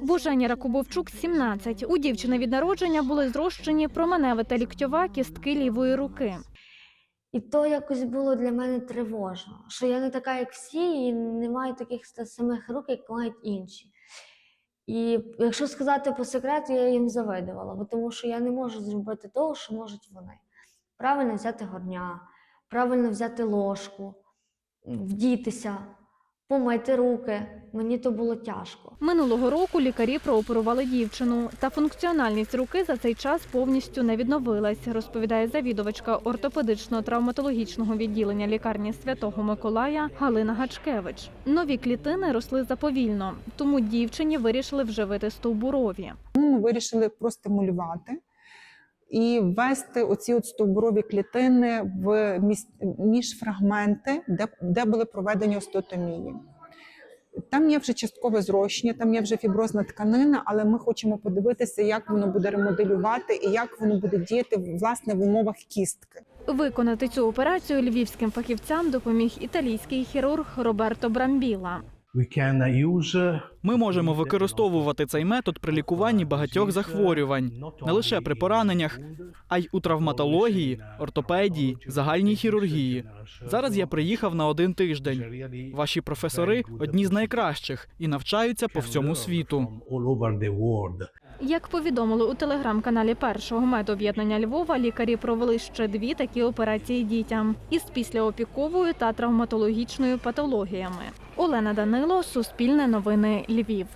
Божені. Ракубовчук 17. У дівчини від народження були зрощені променева та ліктьова кістки лівої руки. І то якось було для мене тривожно, що я не така, як всі, і не маю таких самих рук, як мають інші. І якщо сказати по секрету, я їм завидувала, бо тому що я не можу зробити того, що можуть вони. Правильно взяти горня, правильно взяти ложку, вдітися, помити руки. Мені то було тяжко. Минулого року лікарі прооперували дівчину, та функціональність руки за цей час повністю не відновилась, розповідає завідувачка ортопедично-травматологічного відділення лікарні Святого Миколая Галина Гачкевич. Нові клітини росли заповільно, тому дівчині вирішили вживити стовбурові. Ми вирішили простимулювати і ввести оці от стовбурові клітини в між фрагменти, де, де були проведені остеотомії. Там є вже часткове зрощення, там є вже фіброзна тканина, але ми хочемо подивитися, як воно буде ремоделювати і як воно буде діяти власне в умовах кістки. Виконати цю операцію львівським фахівцям допоміг італійський хірург Роберто Брамбіла. Ми можемо використовувати цей метод при лікуванні багатьох захворювань, не лише при пораненнях, а й у травматології, ортопедії, загальній хірургії. Зараз я приїхав на один тиждень. Ваші професори одні з найкращих і навчаються по всьому світу. Як повідомили у телеграм-каналі першого медоб'єднання Львова, лікарі провели ще дві такі операції дітям із післяопіковою та травматологічною патологіями. Олена Данило, Суспільне новини Львів.